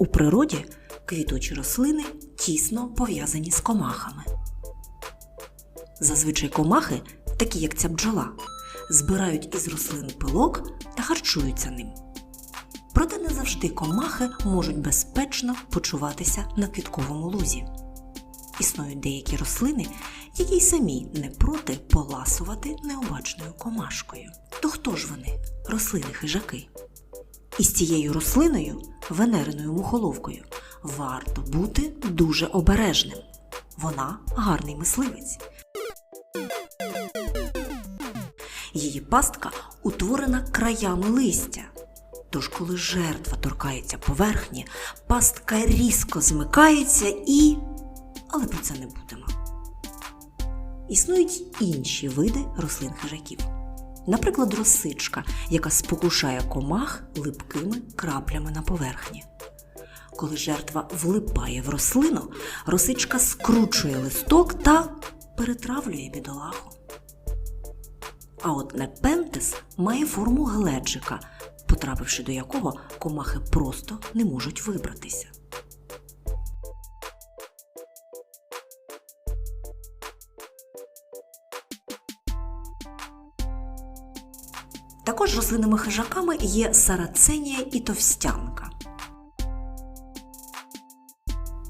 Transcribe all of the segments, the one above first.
У природі квітучі рослини тісно пов'язані з комахами. Зазвичай комахи, такі як ця бджола, збирають із рослин пилок та харчуються ним. Завжди комахи можуть безпечно почуватися на квітковому лузі. Існують деякі рослини, які й самі не проти поласувати необачною комашкою. То хто ж вони, рослини-хижаки? Із цією рослиною, венериною мухоловкою, варто бути дуже обережним. Вона гарний мисливець. Її пастка утворена краями листя. Тож, коли жертва торкається поверхні, пастка різко змикається і. Але про це не будемо. Існують інші види рослин хижаків. Наприклад, росичка, яка спокушає комах липкими краплями на поверхні. Коли жертва влипає в рослину, росичка скручує листок та перетравлює бідолаху. А от непентес має форму глечика, потрапивши до якого комахи просто не можуть вибратися. Також рослинними хижаками є сараценія і товстянка.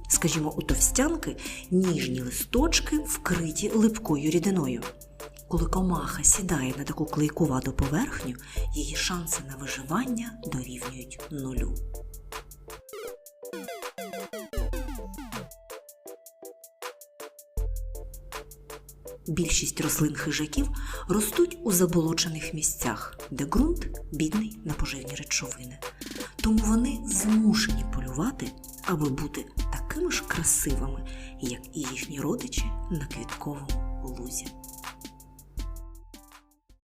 Скажімо, у товстянки ніжні листочки вкриті липкою рідиною. Коли комаха сідає на таку клейкувату поверхню, її шанси на виживання дорівнюють нулю. Більшість рослин хижаків ростуть у заболочених місцях, де ґрунт бідний на поживні речовини. Тому вони змушені полювати, аби бути такими ж красивими, як і їхні родичі на квітковому лузі.